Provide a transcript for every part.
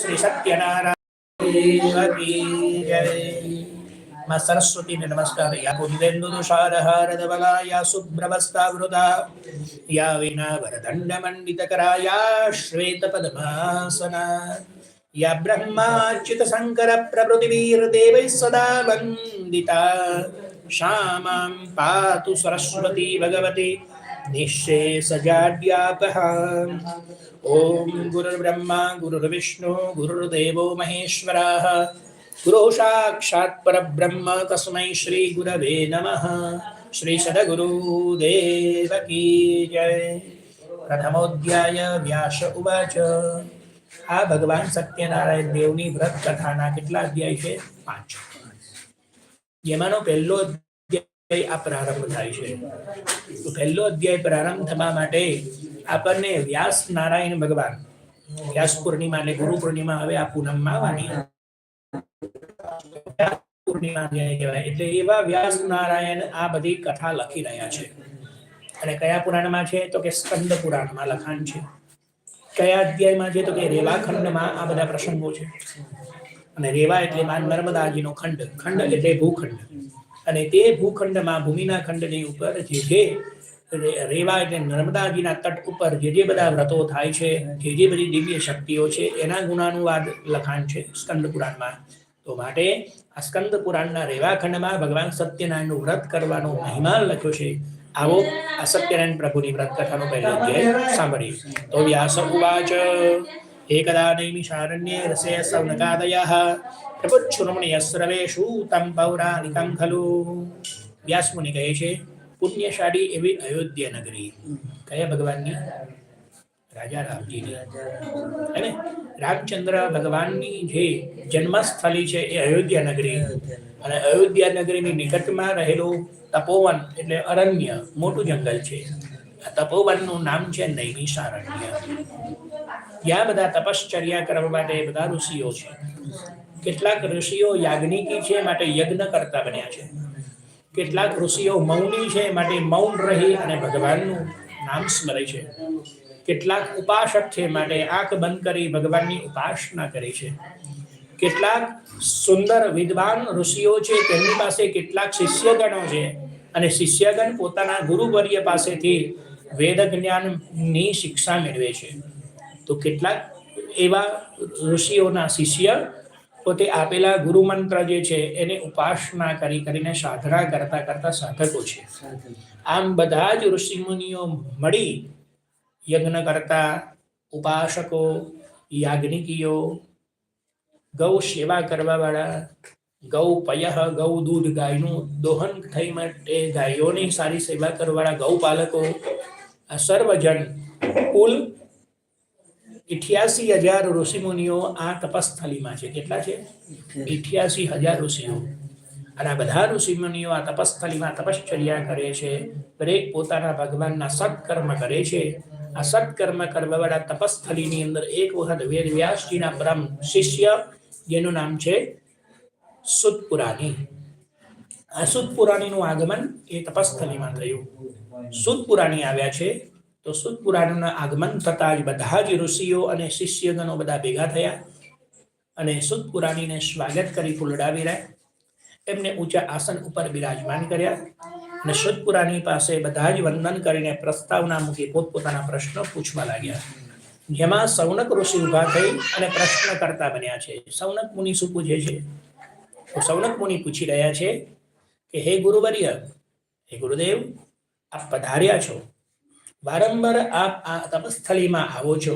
శ్రీ సత్యనారాయణ మా సరస్వతి నమస్కార యా బుద్ధేందుషారహారదవలా యా శుభ్రవస్తావృత యా వీణా వరదండమండితకరా యా శ్వేతపద్మాసన యా బ్రహ్మాచ్యుత శంకర ప్రభృతివీర్దేవై సదా వందిత క్షామాం పాతు సరస్వతి భగవతి સદા વંદિતા શ્યામાં પાતુ સરસ્વતી ભગવતી નિઃશેષજાડ્યાપઃ ॐ गुरुर्ब्रह्मा गुरुर्विष्णु गुरुर्देवो महेश्वरः गुरो साक्षात् परब्रह्म तस्मै श्रीगुरवे नमः श्रीसदगुरुदेव की जय પ્રથમોધ્યાય વ્યાસ ઉવાચ આ ભગવાન સત્યનારાયણ દેવની વ્રત કથાના કેટલા અધ્યાય છે પાંચ જેમાંનો પહેલો અધ્યાય આ પ્રારંભ થાય છે. તો પહેલો અધ્યાય પ્રારંભ થવા માટે આપણને વ્યાસ નારાયણ ભગવાન, વ્યાસ પૂર્ણિમા એટલે ગુરુ પૂર્ણિમા હવે આ પૂનમમાં આવવાની પૂર્ણિમા અધ્યાય કહેવાય. એટલે એવા વ્યાસ નારાયણ આ બધી કથા લખી રહ્યા છે. અને કયા પુરાણમાં છે? તો કે સ્કંદ પુરાણમાં લખાણ છે. કયા અધ્યાયમાં છે? તો કે રેવા ખંડમાં આ બધા પ્રસંગો છે. અને રેવા એટલે માં નર્મદાજીનો ખંડ. ખંડ એટલે ભૂખંડ. અને તે ભૂખંડમાં, ભૂમિના ખંડની ઉપર જે જે રેવા એટલે નર્મદાજીના તટ ઉપર જે જે બધા વ્રતો થાય છે, જે જે બધી દિવ્ય શક્તિઓ છે, એના ગુણાનુવાદ લખાણ છે સ્કંદ પુરાણમાં. તો માટે આ સ્કંદ પુરાણના રેવા ખંડમાં ભગવાન સત્યનારાયણનું વ્રત કરવાનો મહિમા લખ્યો છે. આવો આ સત્યનારાયણ પ્રભુની વ્રત કથાનો પહેલો અધ્યાય સાંભળીએ. તો વ્યાસ ઉવાચ, એકદા નૈમિષારણ્યે રસે સૌનકાદયઃ પ્રપુચ્છુરમણિયસ્રવેષુ તમ પૌરાણિકમ ખલુ વ્યાસમુનિ કહે છે પુણ્યશાળી એવી અયોધ્યા નગરી કયા ભગવાનની રાજા રામજીની હે ને રામચંદ્ર ભગવાનની જે જન્મસ્થલી છે એ અયોધ્યા નગરી અને અયોધ્યા નગરીની નિકટમાં રહેલું તપોવન એટલે અરણ્ય, મોટું જંગલ છે. આ તપોવનનું નામ છે નૈમિષારણ્ય ત્યાં બધા તપશ્ચર્યા કરવા માટે બધા ઋષિઓ છે. કેટલાક ઋષિઓ યાજ્ઞિકી છે માટે યજ્ઞ કરતા બન્યા છે. કેટલાક ઋષિઓ મૌની છે માટે મૌન રહી અને ભગવાનનું નામ સ્મરે છે. કેટલાક ઉપાસક છે માટે આંખ બંધ કરી ભગવાનની ઉપાસના કરે છે. કેટલાક સુંદર, વિદ્વાન ઋષિઓ છે, તેમની પાસે કેટલાક શિષ્યગણો છે અને શિષ્યગણ પોતાના ગુરુવર્ય પાસેથી વેદ જ્ઞાનની શિક્ષા મેળવે છે. તો કેટલાક એવા ઋષિઓના શિષ્ય પોતે આપેલા ગુરુ મંત્ર જે છે, એને ઉપાસના કરી કરીને સાધના કરતા કરતા સાધકો છે. આમ બધા જ ઋષિમુનિઓ મળી યજ્ઞ કરતા ઉપાસકો, યાજ્ઞિકીઓ, ગૌ સેવા કરવાવાળા, ગૌ પયઃ, ગૌ દૂધ ગાયનું દોહન થઈ માટે ગાયોની સારી સેવા કરવાવાળા ગૌપાલકો આ સર્વજન કુલ ઇઠ્યાસી હજાર ઋષિમુનિઓ આ તપસ્થલીમાં છે. કેટલા છે? ઇઠ્યાસી હજાર ઋષિઓ. અને આ બધા ઋષિમુનિઓ આ તપસ્થલીમાં તપશ્ચર્યા કરે છે. દરેક પોતાના ભગવાનના સત્કર્મ કરે છે. આ સત્કર્મ કરવાવાળા તપસ્થલીની અંદર એક વખત વેદ વ્યાસજીના પરમ શિષ્ય જેનું નામ છે સુતપુરાણી આ સુતપુરાણીનું આગમન એ તપસ્થલીમાં થયું. સુતપુરાણી આવ્યા છે. તો શુદ્ધપુરાણના આગમન થતાં જ બધા જ ઋષિઓ અને શિષ્યગણો બધા ભેગા થયા અને સુતપુરાણીને સ્વાગત કરી ફૂલડાવી રહ્યા. એમને ઊંચા આસન ઉપર બિરાજમાન કર્યા અને સુતપુરાણી પાસે બધા જ વંદન કરીને પ્રસ્તાવના મૂકી પોતપોતાના પ્રશ્નો પૂછવા લાગ્યા. જેમાં સૌનક ઋષિ ઊભા થઈ અને પ્રશ્ન કરતા બન્યા છે, સૌનક મુનિ શું પૂછે છે? તો સૌનક મુનિ પૂછી રહ્યા છે કે, હે ગુરુવર્ય, હે ગુરુદેવ, આપ પધાર્યા છો? વારંવાર આપ આ તપસ્થલીમાં આવો છો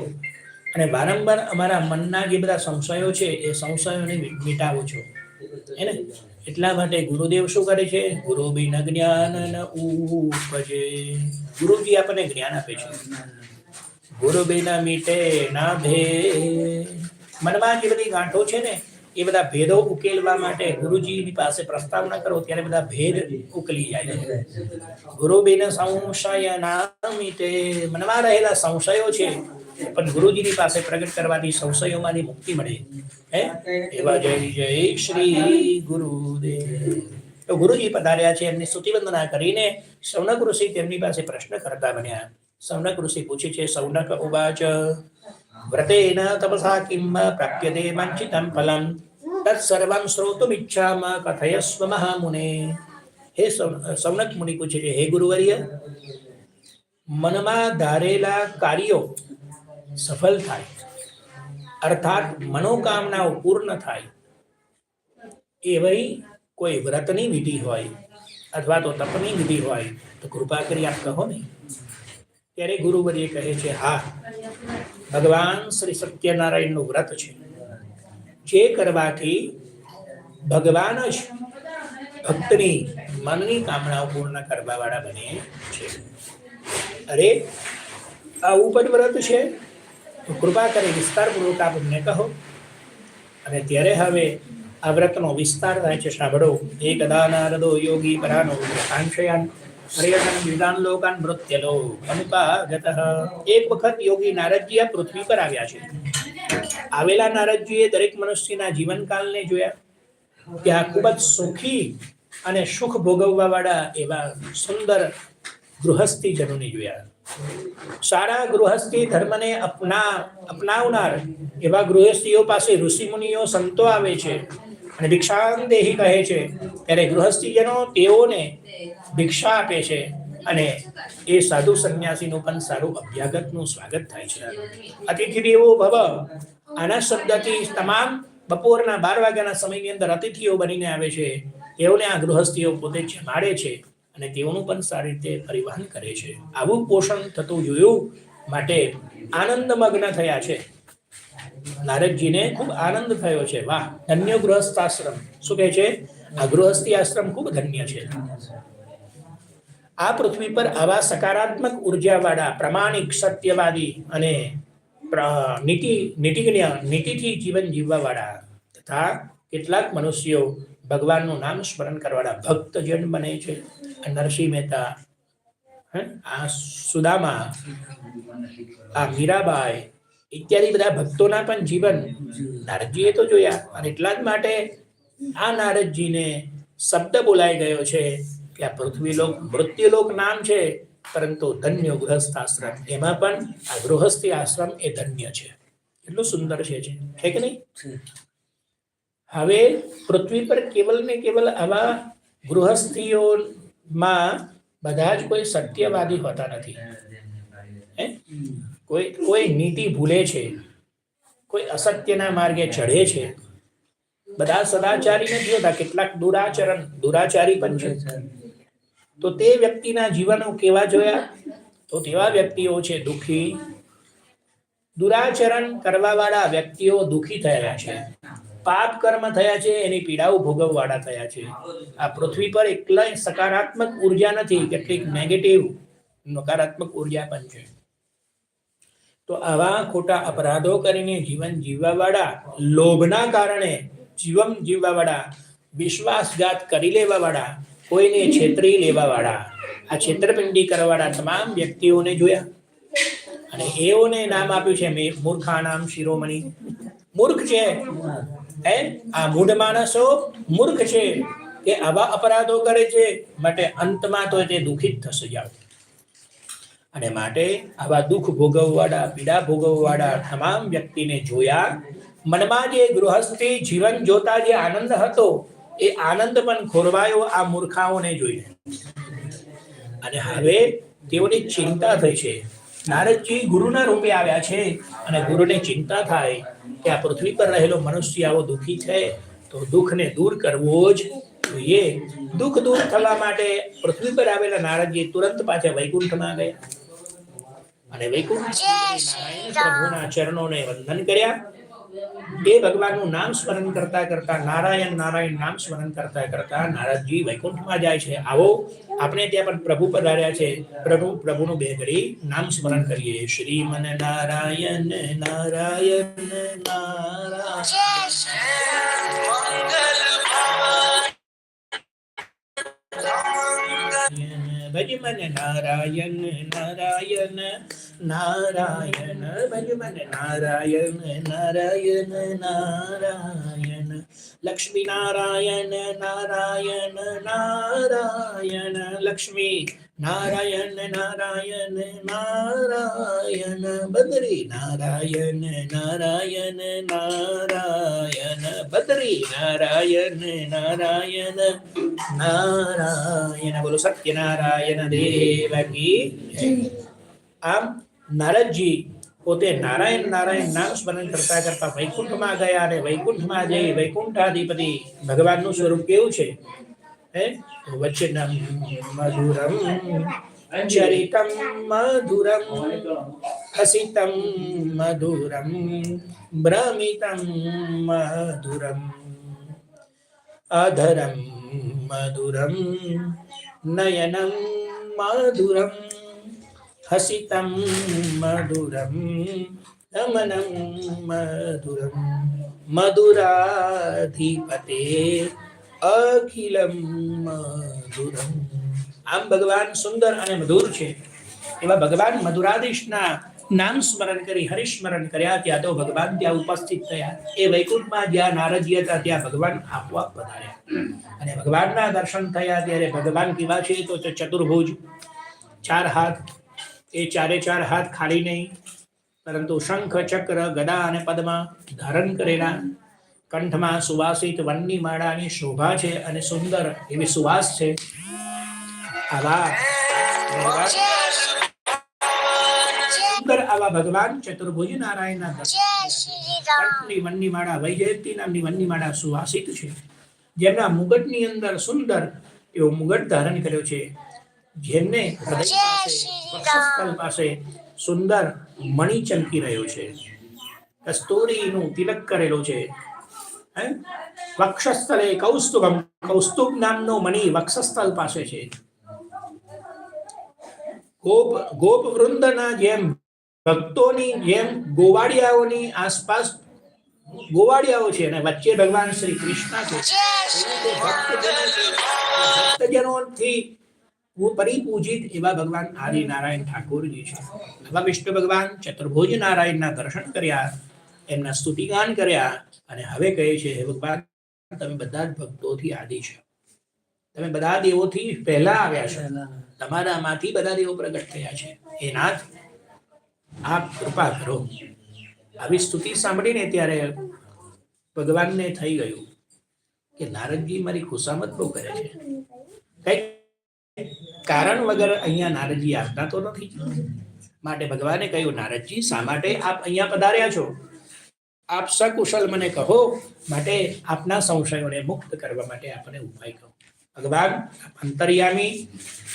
અને વારંવાર અમારા મનના જે બધા સંશયો છે, એ સંશયોને મીટાવો છો. હે ને? એટલા માટે ગુરુદેવ શું કરે છે? ગુરુ બિન જ્ઞાન ન ઉપજે. ગુરુજી આપણને જ્ઞાન આપે છે. ગુરુ બિના મીટે ના ભે મનમાં જે બધી ગાંઠો છે ને એ બધા ભેદો ઉકેલવા માટે ગુરુજીની પાસે પ્રસ્તાવના કરો, ત્યારે બધા ભેદ ઉકલી જાય છે. ગુરુ બિન સંશય ના મનમાં રહેલા સંશયો છે, પણ ગુરુજીની પાસે પ્રગટ કરવાથી સંશયોમાંથી મુક્તિ મળે. હે? એવા જય જય શ્રી ગુરુદેવ. તો ગુરુજી પધાર્યા છે, એમની સ્તુતિ વંદના કરીને સૌનક ઋષિ તેમની પાસે પ્રશ્ન કરતા બન્યા. સૌનક ઋષિ પૂછે છે, સૌનક ઉવાચ, વ્રતેન તપસા કિમ પ્રાપ્યતે વાંછિતમ ફલમ? તત્સર્વં શ્રોતુમિચ્છામ કથયસ્વ મહામુને હે સૌનક મુનિ પૂછે છે હે ગુરુવર્ય મનમાં ધારેલા કાર્યો સફળ થાય અર્થાત મનોકામનાઓ પૂર્ણ થાય એવી કોઈ વ્રતની વિધિ હોય અથવા તો તપની વિધિ હોય તો કૃપા કરી આપ કહો ને ત્યારે ગુરુવર્ય કહે છે, હા, ભગવાન શ્રી સત્યનારાયણનું વ્રત છે. જે કરવાથી ભગવાન જ ભક્તની મનની કામનાઓ પૂર્ણ કરવા વાળા બને છે. અરે આવું પણ વ્રત છે. તો કૃપા કરી વિસ્તારપૂર્વક આપ કહો. અને ત્યારે હવે આ વ્રતનો વિસ્તાર થાય છે, સાંભળો. એકદા નારદો યોગી, પરાનો, આંશયાન, પર્યટન, વિધાન, લોકાન મૃત્યલો અનુપાગત. એક વખત યોગી નારદજી આ પૃથ્વી પર આવ્યા છે. આવેલા નારદજીએ દરેક મનુષ્યના જીવનકાલને જોયા ત્યાં ખૂબ જ સુખી અને સુખ ભોગવવા વાળા એવા સુંદર ગૃહસ્થી જનોને જોયા. સારા ગૃહસ્થી ધર્મને અપના, અપનાવનાર એવા ગૃહસ્થીઓ પાસે ઋષિમુનિઓ સંતો આવે છે અને ભિક્ષાન દેહી કહે છે, ત્યારે ગૃહસ્થીજનો તેઓને ભિક્ષા આપે છે. અને એ સાધુ સંન્યાસીનું પણ સારું અભ્યાગતનું સ્વાગત થાય છે. અતિથિ દેવો ભવ, આના શબ્દથી તમામ બપોરના બાર વાગ્યાના સમયની અંદર અતિથિઓ બનીને આવે છે. તેઓને આ ગૃહસ્થીઓ પોતે જમાડે છે અને તેઓનું પણ સારી રીતે પરિવહન કરે છે. આવું પોષણ થતું જોયું માટે આનંદમગ્ન થયા છે. નારદજીને ખૂબ આનંદ થયો છે. વાહ, ધન્ય ગૃહસ્થ આશ્રમ શું કહે છે? આ ગૃહસ્થી આશ્રમ ખૂબ ધન્ય છે. આ પૃથ્વી પર આવા સકારાત્મક ઉર્જાવાળા, પ્રમાણિક, સત્યવાદી અને નીતિ, નીતિજ્ઞ, નીતિથી જીવન જીવવાવાળા તથા કેટલાક મનુષ્યો ભગવાનનું નામ સ્મરણ કરવાવાળા ભક્તજન બને છે નરસિંહ મહેતા? આ સુદામા, આ મીરાબાઈ ઇત્યાદિ બધા ભક્તોના પણ જીવન નારદજીએ તો જોયા અને એટલા જ માટે આ નારદજીને શબ્દ બોલાઈ ગયો છે કે આ પૃથ્વીલોક મૃત્યુલોક નામ છે પરંતુ ધન્ય ગૃહસ્થ આશ્રમ. એમાં પણ આ ગૃહસ્થી આશ્રમ એ ધન્ય છે. એટલું સુંદર છે છે કે નહીં? હવે પૃથ્વી પર કેવલ ને કેવલ આવા ગૃહસ્થીઓમાં બધા જ કોઈ સત્યવાદી હોતા નથી. હે? કોઈ કોઈ નીતિ ભૂલે છે કોઈ અસત્યના માર્ગે ચઢે છે. બધા સદાચારી નથી હોતા કેટલાક દુરાચરણ દુરાચારી પણ છે. તો તે વ્યક્તિના જીવનો કેવા જોયા? તો તેવા વ્યક્તિઓ છે, દુઃખી. દુરાચરણ કરવાવાળા વ્યક્તિઓ દુઃખી થયેલા છે. પાપ કર્મ થયા છે, એની પીડાઓ ભોગવવાળા થયા છે. આ પૃથ્વી પર એકલા સકારાત્મક ઊર્જા નથી, કેટલીક નેગેટિવ નકારાત્મક ઊર્જા પણ છે. તો આવા ખોટા અપરાધો કરીને જીવન જીવવાવાળા લોભના કારણે જીવન જીવવાવાળા વિશ્વાસઘાત કરી લેવાવાળા કોઈને છેતરી લેવાવાળા, આ છેતરપિંડી કરવાવાળા તમામ વ્યક્તિઓને જોયા. અને એઓને નામ આપ્યું છે મે- મૂર્ખાનામ શિરોમણી. મૂર્ખ છે. હે? આ મૂઢ માણસો મૂર્ખ છે કે આવા અપરાધો કરે છે, માટે અંતમાં તો તે દુઃખિત થશે જાવ અને માટે આવા દુઃખ ભોગવવાળા, પીડા ભોગવવાળા તમામ વ્યક્તિને જોયા. મનમાં જે ગૃહસ્થી જીવન જોતા જે આનંદ હતો એ આનંદ પણ ખોરવાયો આ મૂર્ખાઓને જોઈને. અને હવે તેઓની ચિંતા થઈ છે. નારદજી ગુરુના રૂપે આવ્યા છે અને ગુરુને ચિંતા થાય કે આ પૃથ્વી પર રહેલો મનુષ્ય આવો દુઃખી છે તો દુઃખને દૂર કરવો જ જોઈએ. દુઃખ દૂર થવા માટે પૃથ્વી પર આવેલા નારદજી તુરંત પાછા વૈકુંઠમાં ગયા. અને વૈકુંઠ પ્રભુના ચરણોને વંદન કર્યા. એ ભગવાનનું નામ સ્મરણ કરતા કરતા, નારાયણ નારાયણ નામ સ્મરણ કરતા કરતા નારદજી વૈકુંઠમાં જાય છે. આવો આપણે ત્યાં પણ પ્રભુ પધાર્યા છે. પ્રભુ, પ્રભુનું બે ઘડી નામ સ્મરણ કરીએ. શ્રીમન નારાયણ નારાયણ નારાયણ. ભજ મન નારાયણ નારાયણ નારાયણ ભજ મન નારાયણ નારાયણ નારાયણ લક્ષ્મી નારાયણ નારાયણ નારાયણ લક્ષ્મી નારાયણ નારાયણ નારાયણ બદરી નારાયણ નારાયણ નારાયણ બદરી નારાયણ બોલો સત્યનારાયણ દેવ કી આમ નારદજી પોતે નારાયણ નારાયણ નામ સ્મરણ કરતા કરતા વૈકુંઠમાં ગયા અને વૈકુંઠમાં જઈ વૈકુંઠાધિપતિ ભગવાનનું સ્વરૂપ કેવું છે હે વચનમ મધુરમ ચરિતમ મધુરમ હસિતમ મધુરમ ભ્રમિતમ મધુરમ અધરમ મધુરમ નયનમ મધુરમ હસિતમ મધુરમ ગમનમ મધુરમ મધુરાધિપતે અખિલમ મધુરમ આમ ભગવાન સુંદર અને મધુર છે એવા ભગવાન મધુરાધીશના નામ સ્મરણ કરી, હરિસ્મરણ કર્યા, ત્યાં તો ભગવાન ત્યાં ઉપસ્થિત થયા. એ વૈકુંઠમાં જ્યાં નારજી હતા, ત્યાં ભગવાન આપોઆપ પધાર્યા. અને ભગવાનના દર્શન થયા, ત્યારે ભગવાન કેવા છે, તો ચતુર્ભુજ, ચાર હાથ. એ ચારે ચાર હાથ ખાલી નહીં, પરંતુ શંખ, ચક્ર, ગદા અને પદમાં ધારણ કરેલા. કંઠમાં સુવાસિત વનની માળાની શોભા છે અને સુંદર એવી સુવાસ છે. આવા. આવા ભગવાન ચતુર્ભુજ નારાયણના કંઠની વૈજયંતી નામની વનની સુવાસિત છે. જેમના મુગટની અંદર સુંદર એવો મુગટ ધારણ કર્યો છે. જેમને પાસે સુંદર મણી ચમકી રહ્યો છે. કસ્તુરીનું તિલક કરેલો છે? વક્ષસ્થળે કૌસ્તુભમ કૌસ્તુભ નામનો મણી વક્ષસ્થળ પાસે છે. ગોપ ગોપ વૃંદના જેમ ભક્તોની જેમ ગોવાળિયાઓની આસપાસ ગોવાળિયાઓ છે અને વચ્ચે ભગવાન શ્રી કૃષ્ણ છે. ભક્તજનોથી પરિપૂજિત એવા ભગવાન આદિનારાયણ ઠાકોરજી છે. નવા વિષ્ણુ ભગવાન ચતુર્ભુજ નારાયણના દર્શન કર્યા એમના સ્તુતિગાન કર્યા અને હવે કહે છે હે ભગવાન તમે બધા જ ભક્તોથી આદિ છો. તમે બધા દેવોથી પહેલા આવ્યા છો. તમારામાંથી બધા દેવો પ્રગટ થયા છે. એ નાથ આપ કૃપા કરો. આવી સ્તુતિ સાંભળીને ત્યારે ભગવાનને થઈ ગયું કે નારદજી મારી ખુશામત બહુ કરે છે. કઈ કારણ વગર અહીંયા નારદજી આવતા તો નથી. માટે ભગવાને કહ્યું, નારદજી, શા માટે આપ અહીંયા પધાર્યા છો? આપ સકુશલ મને કહો, માટે આપના સંશયોને મુક્ત કરવા માટે આપને ઉપાય કહો. ભગવાન અંતર્યામી,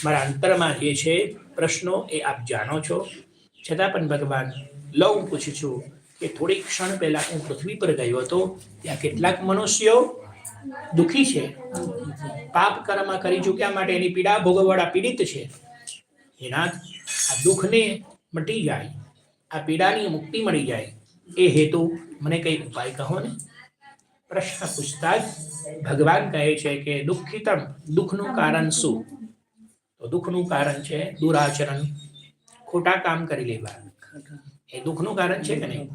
મારા અંતરમાં જે છે, પ્રશ્નો એ આપ જાણો છો. છતાં પણ ભગવાન લઉં પૂછું છું કે થોડી ક્ષણ પહેલા હું પૃથ્વી પર ગયો હતો, ત્યાં કેટલાક મનુષ્યો દુઃખી છે. પાપ કર્મ કરી ચૂક્યા માટે એની પીડા ભોગવવાળા પીડિત છે. એના આ દુઃખને મટી જાય, આ પીડાની મુક્તિ મળી જાય. એ હેતુ મને કઈ ઉપાય કહો ને? પ્રશ્ન પૂછતા જ ભગવાન કહે છે કે દુઃખિતમ દુઃખનું કારણ શું? તો દુઃખનું કારણ છે દુરાચરણ. ખોટા કામ કરી લેવા એ દુઃખનું કારણ છે કે નહીં?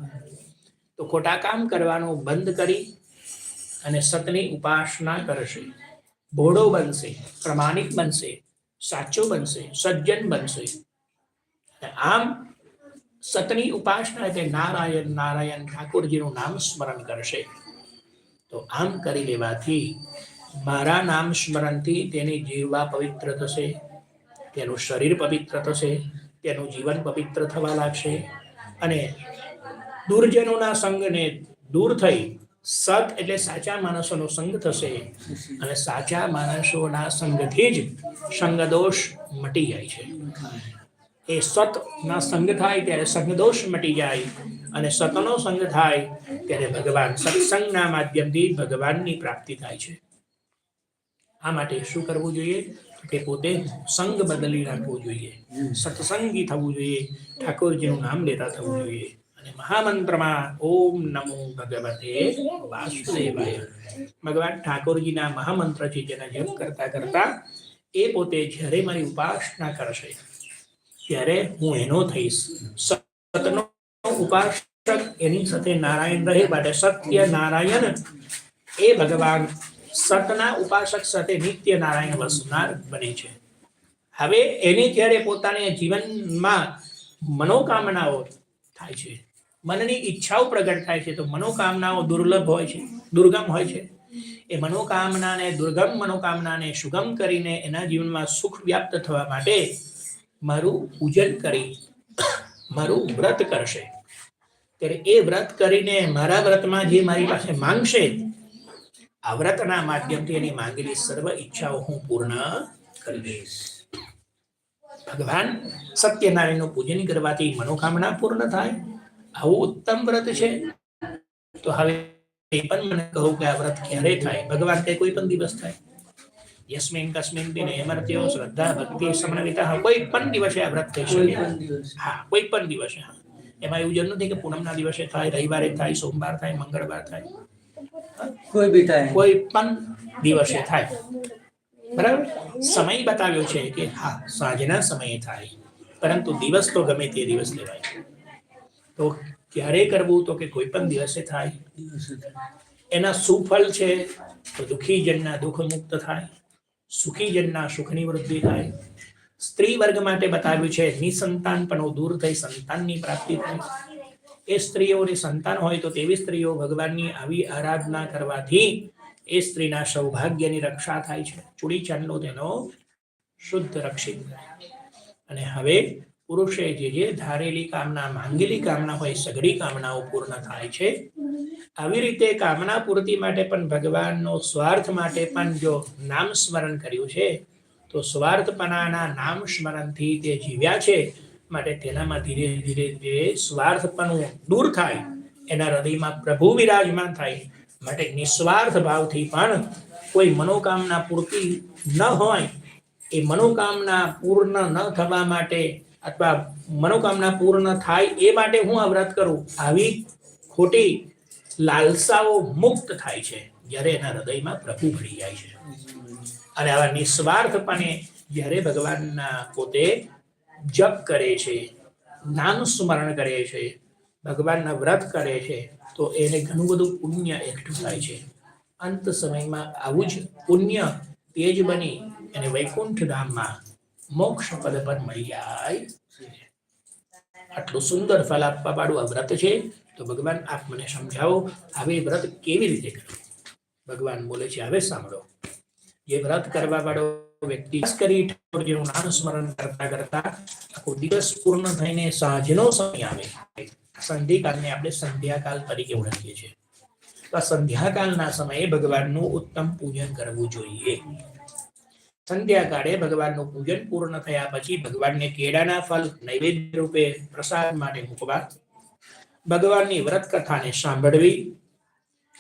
તો ખોટા કામ કરવાનું બંધ કરી અને સતની ઉપાસના કરશે. ભોળો બનશે, પ્રમાણિક બનશે, સાચો બનશે, સજ્જન બનશે. આમ સતની ઉપાસના એટલે નારાયણ નારાયણ ઠાકોરજીનું નામ સ્મરણ કરશે. તો આમ કરી લેવાથી મારા નામ સ્મરણથી તેની જીવવા પવિત્ર થશે, તેનું શરીર પવિત્ર થશે તેનું જીવન પવિત્ર થવા લાગશે અને દુર્જનોના સંગને દૂર થઈ સત એટલે સાચા માણસોનો સંગ થશે અને સાચા માણસોના સંગથી જ સંગદોષ મટી જાય છે. એ સતના સંગ થાય ત્યારે સંગદોષ મટી જાય અને સતનો સંગ થાય ત્યારે ભગવાન સત્સંગના માધ્યમથી ભગવાનની પ્રાપ્તિ થાય છે. આ માટે શું કરવું જોઈએ? કે પોતે સંગ બદલી નાખવું જોઈએ. સત્સંગી થવું જોઈએ. ઠાકોરજીનું નામ લેતા થવું જોઈએ. અને મહામંત્રમાં ઓમ નમો ભગવતે વાસુદેવાય. ભગવાન ઠાકોરજીના મહામંત્ર છે જેના જપ કરતા કરતા એ પોતે જ્યારે મારી ઉપાસના કરશે, ત્યારે હું એનો થઈશ. સતનો ઉપાસક એની સાથે નારાયણ રહે માટે સત્ય નારાયણ એ ભગવાન સતના ઉપાસક સાથે નિત્ય નારાયણ વસનાર બને છે. હવે એની જ્યારે પોતાને જીવનમાં મનોકામનાઓ થાય છે, મનની ઈચ્છાઓ પ્રગટ થાય છે, તો મનોકામનાઓ દુર્લભ હોય છે, દુર્ગમ હોય છે. એ મનોકામનાને, દુર્ગમ મનોકામનાને સુગમ કરીને એના જીવનમાં સુખ વ્યાપ્ત થવા માટે મારું પૂજન કરી, મારું વ્રત કરશે. ત્યારે એ વ્રત કરીને મારા વ્રતમાં જે મારી પાસે માંગશે આ વ્રતના માધ્યમથી એની માંગેલી સર્વ ઈચ્છાઓ હું પૂર્ણ કરીશ ભગવાન સત્યનારાયણનું પૂજન કરવાથી મનોકામના પૂર્ણ થાય આવું ઉત્તમ વ્રત છે તો હવે એ પણ મને કહું કે આ વ્રત ક્યારે થાય ભગવાન કે કોઈ પણ દિવસ થાય યસ્મિન કસ્મિન દિને અમર્ત્યો શ્રદ્ધા ભક્તિ સમન્વિતા કોઈ પણ દિવસે આ વ્રત થઈ કોઈ શકે પણ દિવસ હા કોઈ પણ દિવસે હા એમાં એવું જરૂર નથી કે પૂનમના દિવસે થાય રવિવારે થાય સોમવાર થાય મંગળવાર થાય કોઈ બી થાય. કોઈ પણ દિવસે થાય. બરાબર? સમય બતાવ્યો છે કે હા, સાંજના સમયે થાય. પરંતુ દિવસ તો ગમે તે દિવસ લેવાય. તો ક્યારે કરવું તો કે કોઈ પણ દિવસે થાય? એના સુફળ છે તો દુઃખી જનના દુઃખ મુક્ત થાય. સુખી જનના સુખની વૃદ્ધિ થાય. સ્ત્રી વર્ગ માટે બતાવ્યું છે, નિસંતાનપણો દૂર થઈ સંતાનની પ્રાપ્તિ થાય. એ સ્ત્રીઓની સંતાન હોય તો તેવી સ્ત્રીઓ ભગવાનની આવી આરાધના કરવાથી એ સ્ત્રીના સૌભાગ્યની રક્ષા થાય છે. ચૂડી ચાંદલો તેનો શુદ્ધ રક્ષિત અને હવે પુરુષે જે જે ધારેલી કામના, માંગેલી કામના હોય, સઘળી કામનાઓ પૂર્ણ થાય છે. આવી રીતે કામના પૂર્તિ માટે પણ ભગવાનનો સ્વાર્થ માટે પણ જો નામ સ્મરણ કર્યું છે, તો સ્વાર્થપણાના નામ સ્મરણથી તે જીવ્યા છે. માટે તેનામાં ધીરે ધીરે ધીરે સ્વાર્થપણું દૂર થાય, એના હૃદયમાં પ્રભુ વિરાજમાન થાય. માટે નિસ્વાર્થ ભાવથી પણ કોઈ મનોકામના પૂર્તિ ન હોય, એ મનોકામના પૂર્ણ ન થવા માટે અથવા મનોકામના પૂર્ણ થાય એ માટે હું આ વ્રત કરું. આવી ખોટી લાલસાઓ મુક્ત થાય છે, જ્યારે એના હૃદયમાં પ્રભુ ભળી જાય છે. અને આવા નિસ્વાર્થપણે જ્યારે ભગવાનના પોતે જપ કરે છે નામ સ્મરણ કરે છે, ભગવાનના વ્રત કરે છે, તો એને ઘણું બધું પુણ્ય એકઠું થાય છે. અંત સમયમાં આવું જ પુણ્ય તેજ બની અને વૈકુંઠ ધામમાં મોક્ષ પદ પર મળી જાય. આટલું સુંદર ફલ આપવા વાળું આ વ્રત છે, તો ભગવાન આપ મને સમજાવો, હવે વ્રત કેવી રીતે કરવું? ભગવાન બોલે છે, હવે સાંભળો. જે વ્રત કરવા વાળો વ્યક્તિ કરી ઠાકોરજીનું નામ સ્મરણ કરતા કરતા આખો દિવસ પૂર્ણ થઈને સાંજનો સમય આવે. સંધિકાળને આપણે સંધ્યાકાલ તરીકે ઓળખીએ છીએ. તો આ સંધ્યાકાલના સમયે ભગવાનનું ઉત્તમ પૂજન કરવું જોઈએ. સંધ્યાકાળે ભગવાનનું પૂજન પૂર્ણ થયા પછી ભગવાનને કેળાના ફલ નૈવેદ્ય રૂપે પ્રસાદ માટે મૂકવા, ભગવાનની વ્રત કથાને સાંભળવી